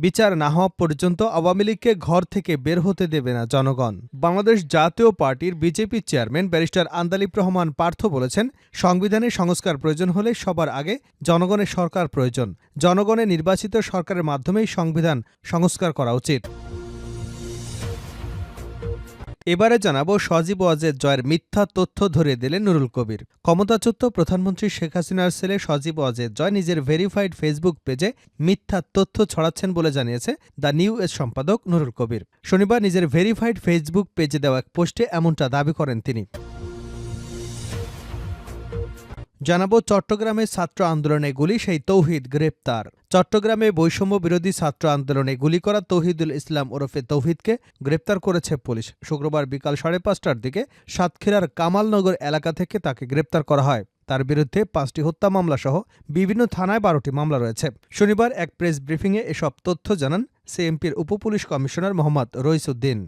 বিচার না হওয়া পর্যন্ত আওয়ামী লীগকে ঘর থেকে বের হতে দেবে না জনগণ। বাংলাদেশ জাতীয় পার্টির BJP chairman barrister Andalib Rahman Partha বলেছেন সংবিধানে সংস্কার প্রয়োজন হলে সবার আগে জনগণের সরকার প্রয়োজন। জনগণের নির্বাচিত সরকারের মাধ্যমেই সংবিধান সংস্কার করা উচিত। এবারে জানাব সজীব ওয়াজেদ জয়ের মিথ্যা তথ্য ধরে দিলেন নুরুল কবির। ক্ষমতাচ্যুত প্রধানমন্ত্রী শেখ হাসিনার ছেলে সজীব ওয়াজেদ জয় নিজের ভেরিফাইড ফেসবুক পেজে মিথ্যা তথ্য ছড়াচ্ছেন বলে জানিয়েছে দ্য নিউ এজ সম্পাদক নুরুল কবির। শনিবার নিজের ভেরিফাইড ফেসবুক পেজে দেওয়া এক পোস্টে এমনটা দাবি করেন তিনি। জানাব চট্টগ্রামে ছাত্র আন্দোলনে গুলি, সেই তৌহিদ গ্রেপ্তার। চট্টগ্রামে বৈষম্য বিরোধী ছাত্র আন্দোলনে গুলি করা তৌহিদুল ইসলাম ওরফে তৌহিদকে গ্রেপ্তার করেছে পুলিশ। শুক্রবার বিকাল সাড়ে পাঁচটার দিকে সাতক্ষীরার কামালনগর এলাকা থেকে তাকে গ্রেপ্তার করা হয়। তার বিরুদ্ধে পাঁচটি হত্যা মামলা সহ বিভিন্ন থানায় বারোটি মামলা রয়েছে। শনিবার এক প্রেস ব্রিফিংয়ে এসব তথ্য জানান সিএমপির উপপুলিশ কমিশনার মোহাম্মদ রইসুদ্দিন।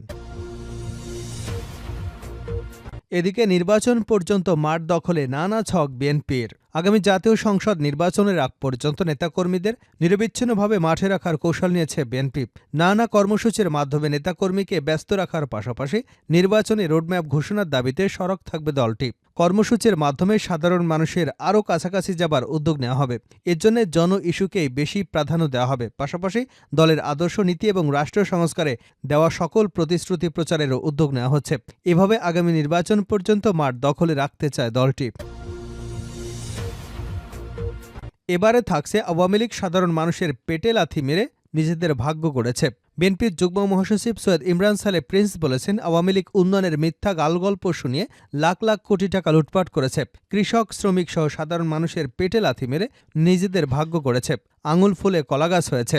এদিকে নির্বাচন পর্যন্ত মাঠ দখলে নানা ছক বিএনপির। আগামী জাতীয় সংসদ নির্বাচনের আগ পর্যন্ত নেতাকর্মীদের নিরবিচ্ছিন্নভাবে মাঠে রাখার কৌশল নিয়েছে বিএনপি। নানা কর্মসূচির মাধ্যমে নেতাকর্মীকে ব্যস্ত রাখার পাশাপাশি নির্বাচনে রোডম্যাপ ঘোষণার দাবিতে সড়ক থাকবে দলটি। কর্মসূচির মাধ্যমে সাধারণ মানুষের আরও কাছাকাছি যাবার উদ্যোগ নেওয়া হবে। এর জন্য জন ইস্যুকেই বেশি প্রাধান্য দেওয়া হবে। পাশাপাশি দলের আদর্শ নীতি এবং রাষ্ট্র সংস্কারে দেওয়া সকল প্রতিশ্রুতি প্রচারেরও উদ্যোগ নেওয়া হচ্ছে। এভাবে আগামী নির্বাচন পর্যন্ত মাঠ দখলে রাখতে চায় দলটি। এবারে থাকছে আওয়ামী লীগ সাধারণ মানুষের পেটে লাথি মেরে নিজেদের ভাগ্য গড়েছে। বিএনপির যুগ্ম মহাসচিব সৈয়দ ইমরান সালে প্রিন্স বলেছেন, আওয়ামী লীগ উন্নয়নের মিথ্যা গালগল্প শুনিয়ে লাখ লাখ কোটি টাকা লুটপাট করেছে। কৃষক শ্রমিক সহ সাধারণ মানুষের পেটে লাথি মেরে নিজেদের ভাগ্য গড়েছে। আঙুল ফুলে কলাগাছ হয়েছে।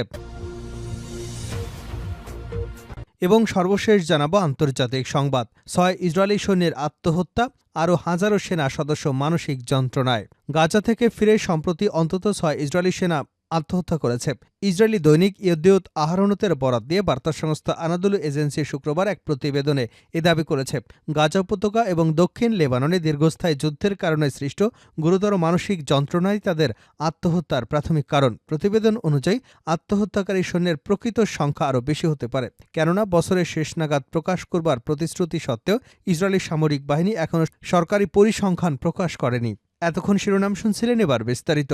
এবং সর্বশেষ জানাব আন্তর্জাতিক সংবাদ। ছয় ইসরায়েলি সৈন্যের আত্মহত্যা, আরও হাজারো সেনা সদস্য মানসিক যন্ত্রণায়। গাজা থেকে ফিরে সম্প্রতি অন্তত ছয় ইসরায়েলি সেনা আত্মহত্যা করেছে। ইসরায়েলি দৈনিক ইয়দ্দিউত আহরণতের বরাত দিয়ে বার্তা সংস্থা আনাদুল এজেন্সি শুক্রবার এক প্রতিবেদনে এ দাবি করেছে। গাজা উপত্যকা এবং দক্ষিণ লেবাননে দীর্ঘস্থায়ী যুদ্ধের কারণে সৃষ্ট গুরুতর মানসিক যন্ত্রণাই তাদের আত্মহত্যার প্রাথমিক কারণ। প্রতিবেদন অনুযায়ী, আত্মহত্যাকারী সৈন্যের প্রকৃত সংখ্যা আরও বেশি হতে পারে। কেননা, বছরের শেষ নাগাদ প্রকাশ করবার প্রতিশ্রুতি সত্ত্বেও ইসরায়েলি সামরিক বাহিনী এখনও সরকারি পরিসংখ্যান প্রকাশ করেনি। এতক্ষণ শিরোনাম শুনছিলেন এবার বিস্তারিত।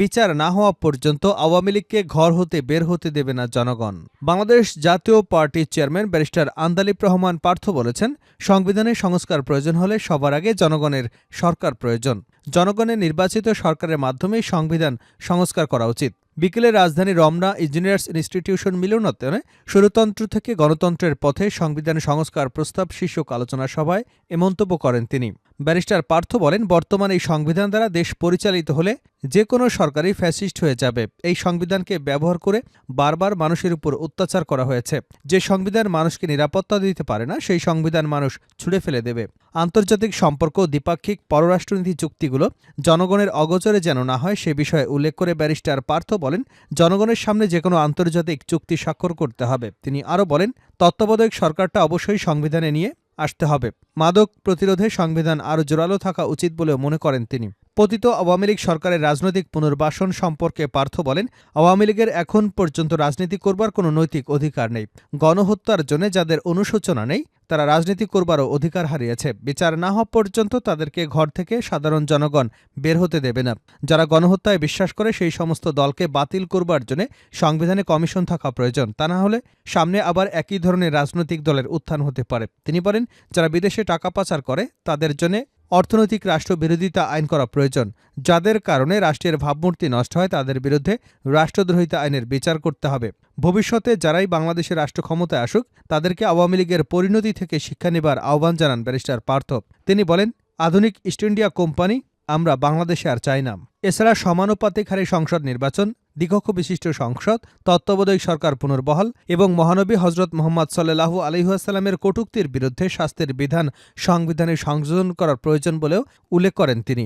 বিচার না হওয়া পর্যন্ত আওয়ামী লীগকে ঘর হতে বের হতে দেবে না জনগণ। বাংলাদেশ জাতীয় পার্টির চেয়ারম্যান ব্যারিস্টার আন্দালিব রহমান পার্থ বলেছেন, সংবিধানে সংস্কার প্রয়োজন হলে সবার আগে জনগণের সরকার প্রয়োজন। জনগণের নির্বাচিত সরকারের মাধ্যমেই সংবিধান সংস্কার করা উচিত। বিকেলে রাজধানী রমনা ইঞ্জিনিয়ার্স ইনস্টিটিউশন মিলনায়তনে ষড়তন্ত্র থেকে গণতন্ত্রের পথে সংবিধান সংস্কার প্রস্তাব শীর্ষক আলোচনা সভায় এ মন্তব্য করেন তিনি। ব্যারিস্টার পার্থ বলেন, বর্তমান এই সংবিধান দ্বারা দেশ পরিচালিত হলে যে কোনো সরকারই ফ্যাসিস্ট হয়ে যাবে। এই সংবিধানকে ব্যবহার করে বারবার মানুষের উপর অত্যাচার করা হয়েছে। যে সংবিধান মানুষকে নিরাপত্তা দিতে পারে না, সেই সংবিধান মানুষ ছুড়ে ফেলে দেবে। আন্তর্জাতিক সম্পর্ক, দ্বিপাক্ষিক পররাষ্ট্রনীতি চুক্তিগুলো জনগণের অগোচরে যেন না হয়, সে বিষয়ে উল্লেখ করে ব্যারিস্টার পার্থ বলেন, জনগণের সামনে যে কোনো আন্তর্জাতিক চুক্তি স্বাক্ষর করতে হবে। তিনি আরও বলেন, তত্ত্বাবধায়ক সরকারটা অবশ্যই সংবিধানে নিয়ে আসতে হবে। মাদক প্রতিরোধে সংবিধান আরও জোরালো থাকা উচিত বলেও মনে করেন তিনি। পতিত আওয়ামী লীগ সরকারের রাজনৈতিক পুনর্বাসন সম্পর্কে পার্থ বলেন, আওয়ামী লীগের এখন পর্যন্ত রাজনীতি করবার কোনো নৈতিক অধিকার নেই। গণহত্যার জন্য যাদের অনুশোচনা নেই তারা রাজনীতি করবারও অধিকার হারিয়েছে। বিচার না হওয়া পর্যন্ত তাদেরকে ঘর থেকে সাধারণ জনগণ বের হতে দেবে না। যারা গণহত্যায় বিশ্বাস করে সেই সমস্ত দলকে বাতিল করবার জন্য সংবিধানে কমিশন থাকা প্রয়োজন। তা না হলে সামনে আবার একই ধরনের রাজনৈতিক দলের উত্থান হতে পারে। তিনি বলেন, যারা বিদেশে টাকা পাচার করে, তাদের জন্য অর্থনৈতিক রাষ্ট্রবিরোধিতা আইন করা প্রয়োজন। যাদের কারণে রাষ্ট্রের ভাবমূর্তি নষ্ট হয়, তাদের বিরুদ্ধে রাষ্ট্রদ্রোহিতা আইনের বিচার করতে হবে। ভবিষ্যতে যারাই বাংলাদেশের রাষ্ট্র ক্ষমতায় আসুক, তাদেরকে আওয়ামী লীগের পরিণতি থেকে শিক্ষা নেবার আহ্বান জানান ব্যারিস্টার পার্থ তিনি বলেন, আধুনিক ইস্ট ইন্ডিয়া কোম্পানি, আমরা বাংলাদেশে আর চাই না। এছাড়া সমানুপাতিক হারে সংসদ নির্বাচন, দ্বিকক্ষ বিশিষ্ট সংসদ, তত্ত্বাবধায়ক সরকার পুনর্বহাল এবং মহানবী হজরত মোহাম্মদ সাল্লাহু আলহিহাস্লামের কটুক্তির বিরুদ্ধে শাস্তির বিধান সংবিধানে সংযোজন করার প্রয়োজন বলেও উল্লেখ করেন তিনি।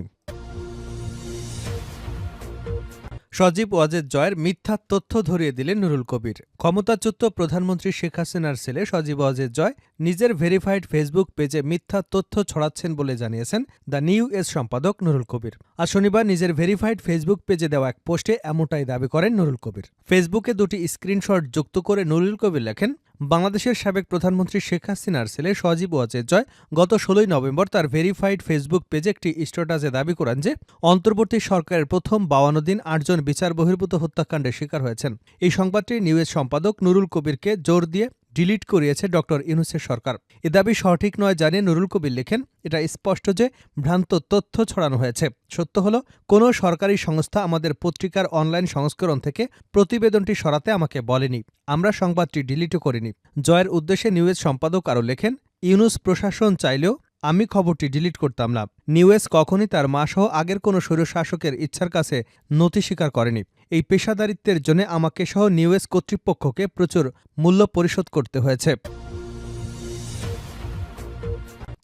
সজীব ওয়াজেদ জয়ের মিথ্যা তথ্য ধরিয়ে দিলেন নুরুল কবির। ক্ষমতাচ্যুত প্রধানমন্ত্রী শেখ হাসিনার ছেলে সজীব ওয়াজেদ জয় নিজের ভেরিফাইড ফেসবুক পেজে মিথ্যা তথ্য ছড়াচ্ছেন বলে জানিয়েছেন দ্য নিউ এস সম্পাদক নুরুল কবির। আর শনিবার নিজের ভেরিফাইড ফেসবুক পেজে দেওয়া এক পোস্টে এমনটাই দাবি করেন নুরুল কবির। ফেসবুকে দুটি স্ক্রিনশট যুক্ত করে নুরুল কবির লেখেন বাংলাদেশের সাবেক প্রধানমন্ত্রী শেখ হাসিনার ছেলে সজীব ওয়াজেদ জয় গত ষোলোই নভেম্বর তার ভেরিফাইড ফেসবুক পেজে একটি স্ট্যাটাসে দাবি করেন যে অন্তর্বর্তী সরকারের প্রথম বাউান্ন দিন আটজন বিচার বহির্ভূত হত্যাকাণ্ডের শিকার হয়েছেন। এই সংবাদটি নিউজ সম্পাদক নুরুল কবিরকে জোর দিয়ে ডিলিট করিয়েছে ডক্টর ইউনুসের সরকার। এ দাবি সঠিক নয় জানিয়ে নুরুল কবির লেখেন, এটা স্পষ্ট যে ভ্রান্ত তথ্য ছড়ানো হয়েছে। সত্য হল, কোনো সরকারি সংস্থা আমাদের পত্রিকার অনলাইন সংস্করণ থেকে প্রতিবেদনটি সরাতে আমাকে বলেনি। আমরা সংবাদটি ডিলিটও করিনি। জয়ের উদ্দেশ্যে নিউজ সম্পাদক আরও লেখেন, ইউনুস প্রশাসন চাইলেও আমি খবরটি ডিলিট করতাম না। নিউএস কখনই তার মাসহ আগের কোনো স্বৈরশাসকের ইচ্ছার কাছে নথি স্বীকার করেনি। এই পেশাদারিত্বের জন্য আমাকে সহ নিউএস কর্তৃপক্ষকে প্রচুর মূল্য পরিশোধ করতে হয়েছে।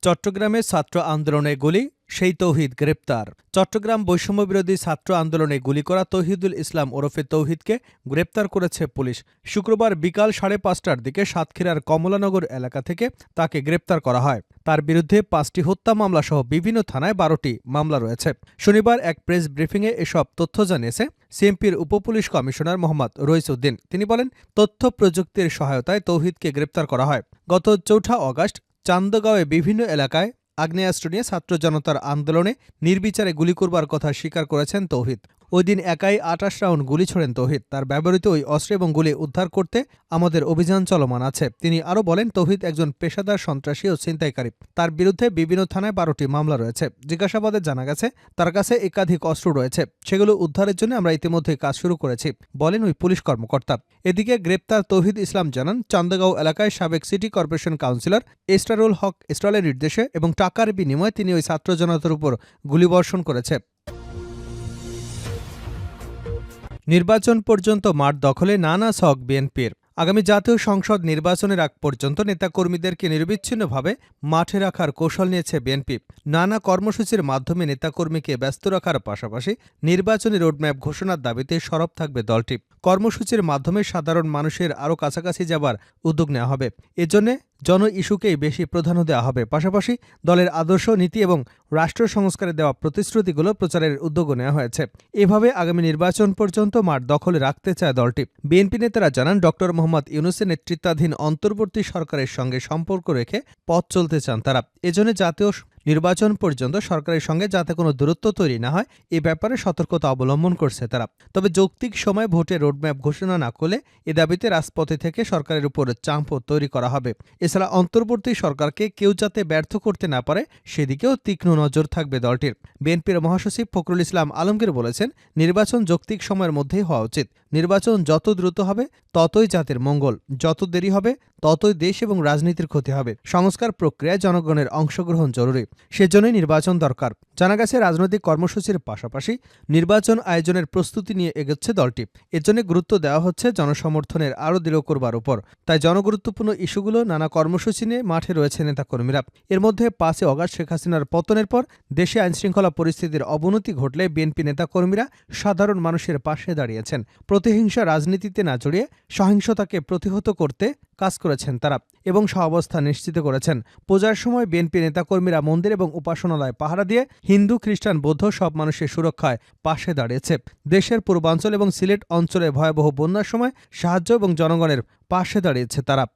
চট্টগ্রামে ছাত্র আন্দোলনে গুলি সেই তৌহিদ গ্রেপ্তার। চট্টগ্রাম বৈষম্যবিরোধী ছাত্র আন্দোলনে গুলি করা তৌহিদুল ইসলাম ওরফে তৌহিদকে গ্রেপ্তার করেছে পুলিশ। শুক্রবার বিকাল সাড়ে পাঁচটার দিকে সাতক্ষীরার কমলানগর এলাকা থেকে তাকে গ্রেপ্তার করা হয়। তার বিরুদ্ধে পাঁচটি হত্যা মামলা সহ বিভিন্ন থানায় বারোটি মামলা রয়েছে। শনিবার এক প্রেস ব্রিফিংয়ে এসব তথ্য জানিয়েছে সিএমপির উপপুলিশ কমিশনার মোহাম্মদ রইসউদ্দিন। তিনি বলেন, তথ্য প্রযুক্তির সহায়তায় তৌহিদকে গ্রেপ্তার করা হয়। গত চৌঠা অগাস্ট চান্দগাঁওয়ে বিভিন্ন এলাকায় আগ্নেয়াস্ত্র নিয়ে ছাত্র জনতার আন্দোলনে নির্বিচারে গুলি করবার কথা স্বীকার করেছেন তৌহিদ। ওই দিন একাই আটাশ রাউন্ড গুলি ছোড়েন তৌহিদ। তার ব্যবহৃত ওই অস্ত্র এবং গুলি উদ্ধার করতে আমাদের অভিযান চলমান আছে। তিনি আরও বলেন, তৌহিদ একজন পেশাদার, সন্ত্রাসী ও ছিনতাইকারী। তার বিরুদ্ধে বিভিন্ন থানায় বারোটি মামলা রয়েছে। জিজ্ঞাসাবাদে জানা গেছে, তার কাছে একাধিক অস্ত্র রয়েছে। সেগুলো উদ্ধারের জন্য আমরা ইতিমধ্যে কাজ শুরু করেছি, বলেন ওই পুলিশ কর্মকর্তা। এদিকে গ্রেপ্তার তৌহিদ ইসলাম জানান, চান্দগাঁও এলাকায় সাবেক city corporation councillor Estarul Haque এস্ট্রালের নির্দেশে এবং টাকার বিনিময়ে তিনি ওই ছাত্র জনতার উপর গুলিবর্ষণ করেছে। নির্বাচন পর্যন্ত মাঠ দখলে নানা শখ বিএনপির। আগামী জাতীয় সংসদ নির্বাচনের আগ পর্যন্ত নেতাকর্মীদেরকে নির্বিচ্ছিন্নভাবে মাঠে রাখার কৌশল নিয়েছে বিএনপি। নানা কর্মসূচির মাধ্যমে নেতাকর্মীকে ব্যস্ত রাখার পাশাপাশি নির্বাচনী রোডম্যাপ ঘোষণার দাবিতে সরব থাকবে দলটি। কর্মসূচির মাধ্যমে সাধারণ মানুষের আরও কাছাকাছি যাবার উদ্যোগ নেওয়া হবে। এজন্যে জন ইস্যুকেই বেশি প্রাধান্য দেওয়া হবে। পাশাপাশি দলের আদর্শ নীতি এবং রাষ্ট্র সংস্কারে দেওয়া প্রতিশ্রুতিগুলো প্রচারের উদ্যোগও নেওয়া হয়েছে। এভাবে আগামী নির্বাচন পর্যন্ত মাঠ দখলে রাখতে চায় দলটি। বিএনপি নেতারা জানান ডক্টর মোহাম্মদ ইউনুসের নেতৃত্বাধীন অন্তর্বর্তী সরকারের সঙ্গে সম্পর্ক রেখে পথ চলতে চান তারা। এজন্য জাতীয় নির্বাচন পর্যন্ত সরকারের সঙ্গে যাতে কোনো দূরত্ব তৈরি না হয়, এ ব্যাপারে সতর্কতা অবলম্বন করছে তারা। তবে যৌক্তিক সময় ভোটের রোডম্যাপ ঘোষণা না করলে এ দাবিতে রাজপথে থেকে সরকারের উপর চাম্প তৈরি করা হবে। এছাড়া অন্তর্বর্তী সরকারকে কেউ যাতে ব্যর্থ করতে না পারে, সেদিকেও তীক্ষ্ণ নজর থাকবে দলটির। বিএনপির মহাসচিব ফখরুল ইসলাম আলমগীর বলেছেন, নির্বাচন যৌক্তিক সময়ের মধ্যেই হওয়া উচিত। নির্বাচন যত দ্রুত হবে, ততই জাতির মঙ্গল। যত দেরি হবে, ততই দেশ এবং রাজনীতির ক্ষতি হবে। সংস্কার প্রক্রিয়ায় জনগণের অংশগ্রহণ জরুরি। সেজন্যই নির্বাচন দরকার। জানা গেছে, রাজনৈতিক কর্মসূচির পাশাপাশি নির্বাচন আয়োজনের প্রস্তুতি নিয়ে এগোচ্ছে দলটি। এর জন্য গুরুত্ব দেওয়া হচ্ছে জনসমর্থনের আরও দৃঢ় করবার উপর। তাই জনগুরুত্বপূর্ণ ইস্যুগুলো নানা কর্মসূচি নিয়ে মাঠে রয়েছে নেতাকর্মীরা। এর মধ্যে পাঁচে অগাস্ট শেখ হাসিনার পতনের পর দেশে আইনশৃঙ্খলা পরিস্থিতির অবনতি ঘটলে বিএনপি নেতাকর্মীরা সাধারণ মানুষের পাশে দাঁড়িয়েছেন। প্রতিহিংসা রাজনীতিতে না জড়িয়ে সহিংসতাকে প্রতিহত করতে কাজ করেছেন তারা এবং সহাবস্থা নিশ্চিত করেছেন। পূজার সময় বিএনপি নেতাকর্মীরা মন্দির এবং উপাসনালয় পাহারা দিয়ে হিন্দু, খ্রিস্টান, বৌদ্ধ সব মানুষের সুরক্ষায় পাশে দাঁড়িয়েছে। দেশের পূর্বাঞ্চল এবং সিলেট অঞ্চলে ভয়াবহ বন্যার সময় সাহায্য এবং জনগণের পাশে দাঁড়িয়েছে তারা।